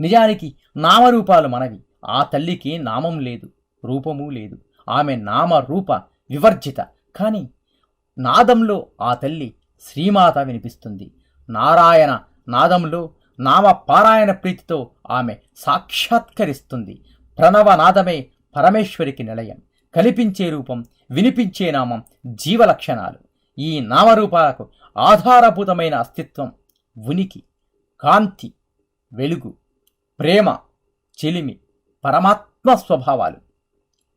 నిజానికి నామరూపాలు మనవి. ఆ తల్లికి నామం లేదు రూపము లేదు. ఆమె నామ రూప వివర్జిత. కానీ నాదంలో ఆ తల్లి శ్రీమాత వినిపిస్తుంది. నారాయణ నాదంలో నామ పారాయణ ప్రీతితో ఆమె సాక్షాత్కరిస్తుంది. ప్రణవనాదమే పరమేశ్వరికి నిలయం. కనిపించే రూపం వినిపించే నామం జీవలక్షణాలు. ఈ నామరూపాలకు ఆధారభూతమైన అస్తిత్వం ఉనికి కాంతి వెలుగు. ప్రేమ చెలిమి పరమాత్మ స్వభావాలు.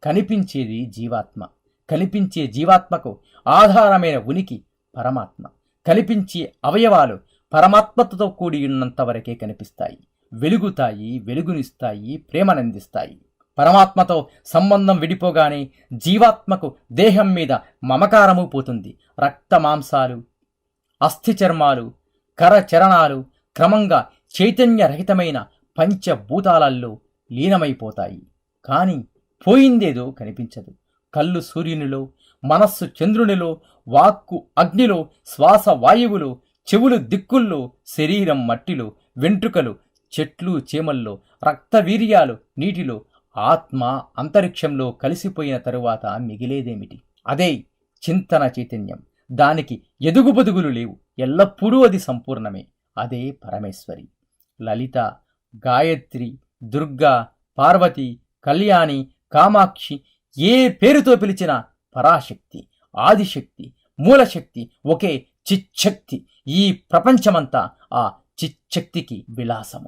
కనిపించేది జీవాత్మ. కనిపించే జీవాత్మకు ఆధారమైన ఉనికి పరమాత్మ. కనిపించే అవయవాలు పరమాత్మతో కూడి ఉన్నంత వరకే కనిపిస్తాయి. వెలుగుతాయి వెలుగునిస్తాయి ప్రేమనందిస్తాయి. పరమాత్మతో సంబంధం విడిపోగానే జీవాత్మకు దేహం మీద మమకారము పోతుంది. రక్త మాంసాలు అస్థిచర్మాలు కరచరణాలు క్రమంగా చైతన్యరహితమైన పంచభూతాలల్లో లీనమైపోతాయి. కానీ పోయిందేదో కనిపించదు. కళ్ళు సూర్యునిలో మనస్సు చంద్రునిలో వాక్కు అగ్నిలో శ్వాస వాయువులో చెవులు దిక్కుల్లో శరీరం మట్టిలో వెంట్రుకలు చెట్లు చేమల్లో రక్తవీర్యాలు నీటిలో ఆత్మ అంతరిక్షంలో కలిసిపోయిన తరువాత మిగిలేదేమిటి? అదే చింతన చైతన్యం. దానికి ఎదుగుబదుగులు లేవు. ఎల్లప్పుడూ అది సంపూర్ణమే. అదే పరమేశ్వరి. లలిత గాయత్రి దుర్గా పార్వతి కళ్యాణి కామాక్షి ఏ పేరుతో పిలిచినా పరాశక్తి ఆదిశక్తి మూలశక్తి ఒకే చిచ్చక్తి ఈ ప్రపంచమంతా ఆ చిచ్చక్తికి విలాసము.